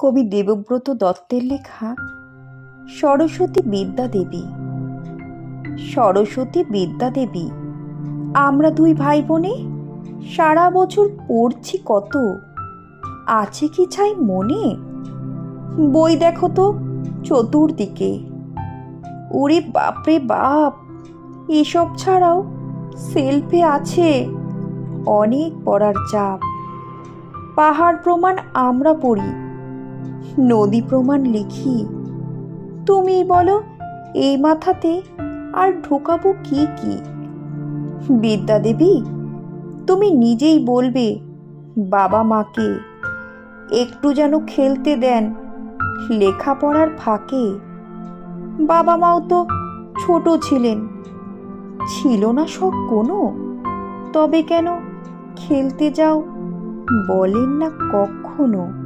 কবি দেবব্রত দত্তের লেখা সরস্বতী বিদ্যা দেবী। সরস্বতী বিদ্যা দেবী, আমরা দুই ভাই বোনে সারা বছর পড়ছি কত? আছে কি চাই মনে? বই দেখো তো চতুর্দিকে। ওরে বাপরে বাপ, এসব ছাড়াও সেলফে আছে অনেক পড়ার চাপ। পাহাড় প্রমাণ আমরা পড়ি নদী প্রমাণ লিখি। তুমি বলো, এই মাথাতে আর ঢোকাবো কি কি? বিদ্যা দেবী তুমি নিজেই বলবে, বাবা মাকে, একটু যেন খেলতে দেন লেখাপড়ার ফাঁকে। বাবা মাও তো ছোট ছিলেন, ছিল না সব কোনো। তবে কেন খেলতে যাও বলেন না কখনো।